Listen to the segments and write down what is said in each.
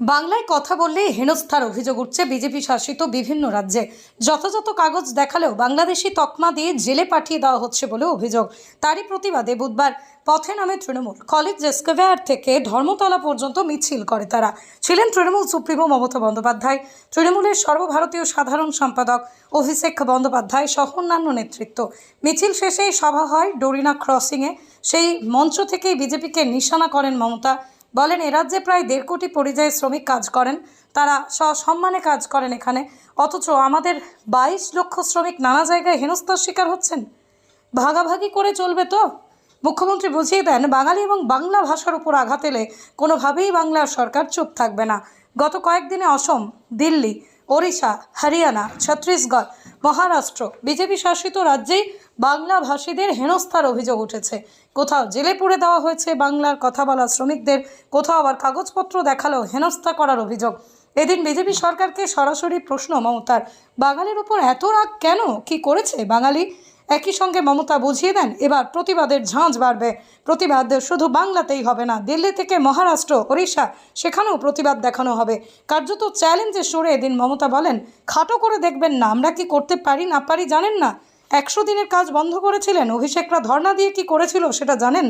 বাংলায় কথা বললে হেনস্থার অভিযোগ উঠছে বিজেপি শাসিত বিভিন্ন রাজ্যে। যথাযথ কাগজ দেখালেও বাংলাদেশি তকমা দিয়ে জেলে পাঠিয়ে দেওয়া হচ্ছে বলে অভিযোগ। তারই প্রতিবাদে বুধবার পথে নামে তৃণমূল। কলেজ স্কোয়ার থেকে ধর্মতলা পর্যন্ত মিছিল করে তারা। ছিলেন তৃণমূল সুপ্রিমো মমতা বন্দ্যোপাধ্যায়। তৃণমূলের সর্বভারতীয় সাধারণ সম্পাদক অভিষেক বন্দ্যোপাধ্যায় সহ অন্যান্য নেতৃত্ব। মিছিল শেষে সভা হয় ডোরিনা ক্রসিংয়ে। সেই মঞ্চ থেকেই বিজেপিকে নিশানা করেন মমতা। বলেন এরাজ্যে রাজ্যে প্রায় দেড় কোটি পরিযায়ী শ্রমিক কাজ করেন। তারা সসম্মানে কাজ করেন এখানে। অথচ আমাদের বাইশ লক্ষ শ্রমিক নানা জায়গায় হেনস্থার শিকার হচ্ছেন। ভাগাভাগি করে চলবে তো? মুখ্যমন্ত্রী বুঝিয়ে দেন, বাঙালি এবং বাংলা ভাষার উপর আঘাত এলে কোনোভাবেই বাংলার সরকার চুপ থাকবে না। গত কয়েকদিনে অসম, দিল্লি ওড়িশা, হরিয়ানা, ছত্তিশগড়, মহারাষ্ট্র, বিজেপি শাসিত রাজ্যেই বাংলা ভাষীদের হেনস্থার অভিযোগ উঠেছে। কোথাও জেলে পুড়ে দেওয়া হয়েছে বাংলার কথা বলা শ্রমিকদের, কোথাও আবার কাগজপত্র দেখালেও হেনস্থা করার অভিযোগ। এদিন বিজেপি সরকারকে সরাসরি প্রশ্ন মমতার। বাঙালির উপর এত রাগ কেন? কি করেছে বাঙালি? একই সঙ্গে মমতা বুঝিয়ে দেন, এবার প্রতিবাদের ঝাঁঝ বাড়বে। প্রতিবাদ শুধু বাংলাতেই হবে না, দিল্লি থেকে মহারাষ্ট্র, ওড়িশা, সেখানেও প্রতিবাদ দেখানো হবে। কার্যত চ্যালেঞ্জে সরে এদিন মমতা বলেন, খাটো করে দেখবেন না, আমরা কি করতে পারি না পারি জানেন না। একশো দিনের কাজ বন্ধ করেছিলেন, অভিষেকরা ধর্না দিয়ে কি করেছিল সেটা জানেন?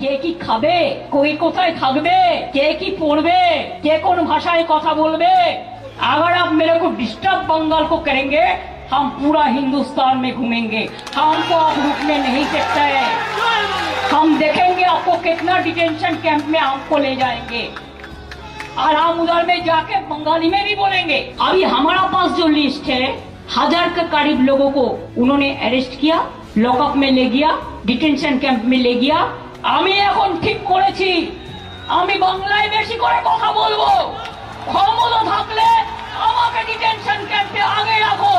কে কি খাবে? কই কোথায় থাকবে? কে কি পড়বে? কে কোন ভাষায় কথা বলবে? আবার আপ মেরে কো ডিস্টার্ব বঙ্গাল কো করেঙ্গে। हम पूरा हिंदुस्तान में घूमेंगे हमको आप रुकने नहीं सकते हम देखेंगे आपको कितना डिटेंशन कैंप में हमको ले जाएंगे और हम उधर में जाके बंगाली में भी बोलेंगे अभी हमारा पास जो लिस्ट है हजार के करीब लोगों को उन्होंने अरेस्ट किया लॉकअप में ले गया डिटेंशन कैंप में ले गया আমি এখন ঠিক করেছি আমি বাংলায় বেশি করে কথা বলবো ক্ষমতা থাকলে আমাকে ডিটেনশন ক্যাম্পে আগে রাখো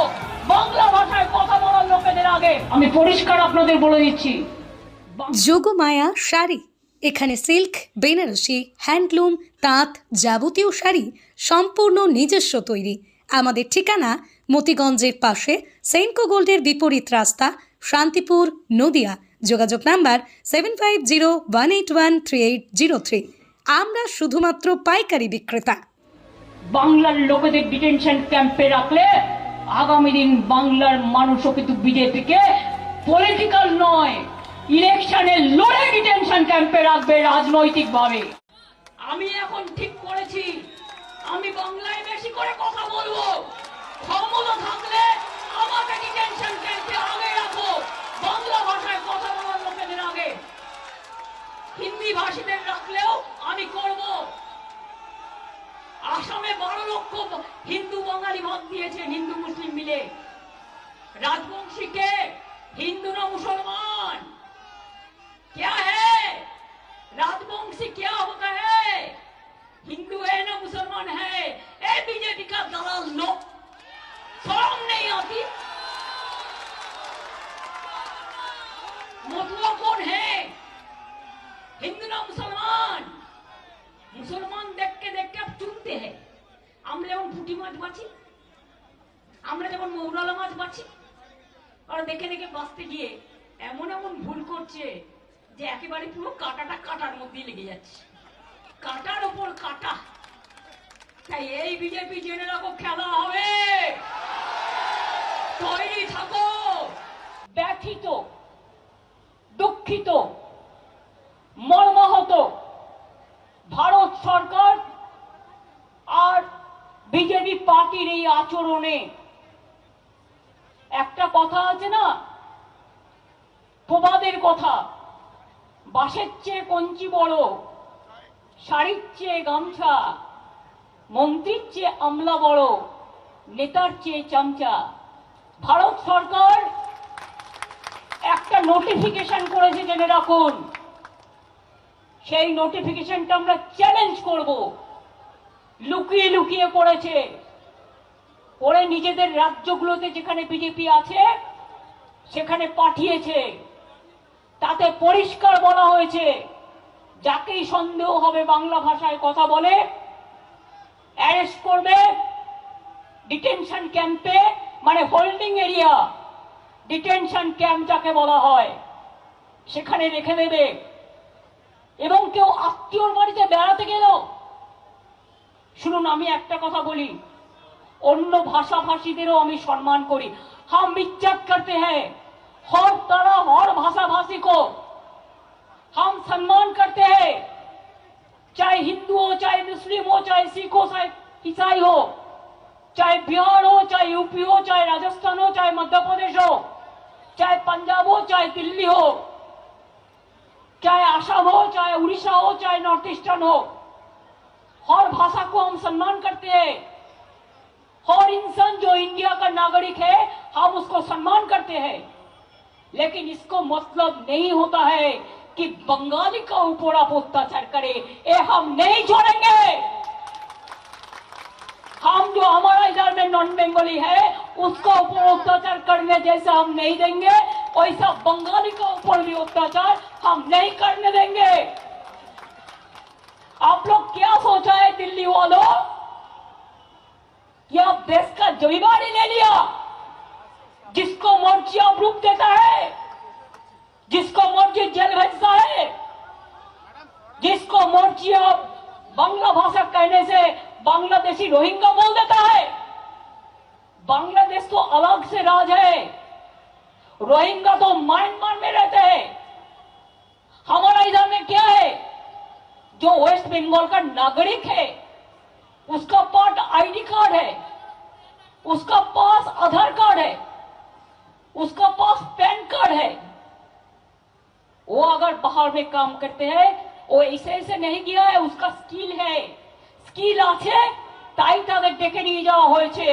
বাংলা ভাষায় কথা বলার লোকেদের আগে আমি পরিষ্কার আপনাদের বলে দিচ্ছি যোগমায়া শাড়ি। এখানে সিল্ক বেনারসি হ্যান্ডলুম তাঁত যাবতীয় শাড়ি সম্পূর্ণ নিজস্ব তৈরি। আমাদের ঠিকানা মতিগঞ্জের পাশে সেন্কো গোল্ডের বিপরীত রাস্তা শান্তিপুর নদিয়া। যোগাযোগ number seven five zero one eight one three eight zero three. আমরা শুধুমাত্র পাইকারি বিক্রেতা। বাংলার লোকেদের ডিটেনশন ক্যাম্পে রাখলে আগামী দিন বাংলার মানুষও কিন্তু বিজেপিকে পলিটিক্যাল নয় ইলেকশনে লড়ে ডিটেনশন ক্যাম্পে রাখবে রাজনৈতিক ভাবে আমি এখন ঠিক করেছি, আমি বাংলায় বেশি করে কথা বলব। ক্ষমতা থাকলে আমাকে ডিটেনশন ক্যাম্পে আগে রাখো। বাংলা ভাষায় কথা বলার লোকেদের আগে। হিন্দি ভাষীদের রাখলেও আমি করব। আসামে বারো লক্ষ হিন্দু বাঙালি ভাগ দিয়েছেন হিন্দু মুসলিম মিলে राजवंशी के हिंदू ना मुसलमान क्या है राजवंशी क्या होता है हिंदू है ना मुसलमान है ए बीजेपी का दलाल लोग शर्म नहीं आती मतवा कौन है हिंदू ना मुसलमान মুসলমান আমরা যেমন পুঁটি মাছ বাছি, আমরা যেমন মৌরালা মাছ বাছি, আর দেখে দেখে বাঁচতে গিয়ে এমন এমন ভুল করছে যে একেবারে পুরো কাঁটাটা কাটার মধ্যেই লেগে যাচ্ছে। কাটার ওপর কাটা। তাই এই বিজেপি জেনে রাখো, খেলা হবে। তৈরি থাকো। ব্যথিত, দুঃখিত মর্মাহত ভারত সরকার আর বিজেপি পার্টির এই আচরণে। একটা কথা আছে না? প্রবাদের কথা। বাঁশের চেয়ে কঞ্চি বড়, শাড়ির চেয়ে গামছা, মন্ত্রীর চেয়ে আমলা বড়, নেতার চেয়ে চামচা। ভারত সরকার একটা নোটিফিকেশন করেছে, জেনে রাখুন। সেই নোটিফিকেশনটা আমরা চ্যালেঞ্জ করব। লুকিয়ে লুকিয়ে করেছে। ওরে নিজেদের রাজ্যগুলোতে যেখানে বিজেপি আছে, সেখানে পাঠিয়েছে। তাতে পরিষ্কার বলা হয়েছে, যাকেই সন্দেহ হবে বাংলা ভাষায় কথা বলে অ্যারেস্ট করবে ডিটেনশন ক্যাম্পে মানে হোল্ডিং এরিয়া ডিটেনশন ক্যাম্প যাকে বলা হয়, সেখানে রেখে দেবে। এবং কেউ আত্মীয়র বাড়িতে বেড়াতে গেল শুনুন, আমি একটা কথা বলি অন্য ভাষাভাষীদেরও আমি সম্মান করি हम इज्जत करते हैं हर तरह हर भाषा भाषी को हम सम्मान करते हैं चाहे हिंदू हो चाहे मुस्लिम हो चाहे सिख हो चाहे ईसाई हो चाहे बिहार हो चाहे यूपी हो चाहे राजस्थान हो चाहे मध्य प्रदेश हो चाहे पंजाब हो चाहे दिल्ली हो चाहे आसाम हो चाहे उड़ीसा हो चाहे नॉर्थ ईस्टर्न हो हर भाषा को हम सम्मान करते हैं का नागरिक है, हम उसको सम्मान करते हैं। लेकिन इसको मतलब नहीं होता है कि बंगाली का ऊपर आप अत्याचार करे। ये हम नहीं छोड़ेंगे। हम जो हमारा इधर में नॉन बंगाली है, उसका ऊपर अत्याचार करने जैसा हम नहीं देंगे, वैसा बंगाली का ऊपर भी अत्याचार हम नहीं करने देंगे। आप लोग क्या सोचा है, दिल्ली वालों? कि आप का ज़िम्मेदारी ले लिया, जिसको आप रूप देता है, जिसको मर्ज़ी जेल भेजता है, जिसको आप बांग्ला भाषा कहने से बांग्लादेशी रोहिंगा बोल देता है। बांग्लादेश तो अलग से राज है। रोहिंगा तो म्यांमार में रहते हैं। हमारा इधर में क्या है? जो वेस्ट बंगाल का नागरिक है, उसका पास आईडी कार्ड है। उसका पास आधार कार्ड है उसका पास पैन कार्ड है वो अगर बाहर में काम करते हैं वो ऐसे ऐसे नहीं गया है उसका स्किल है স্কিল আছে তাই তাদের ডেকে নিয়ে যাওয়া হয়েছে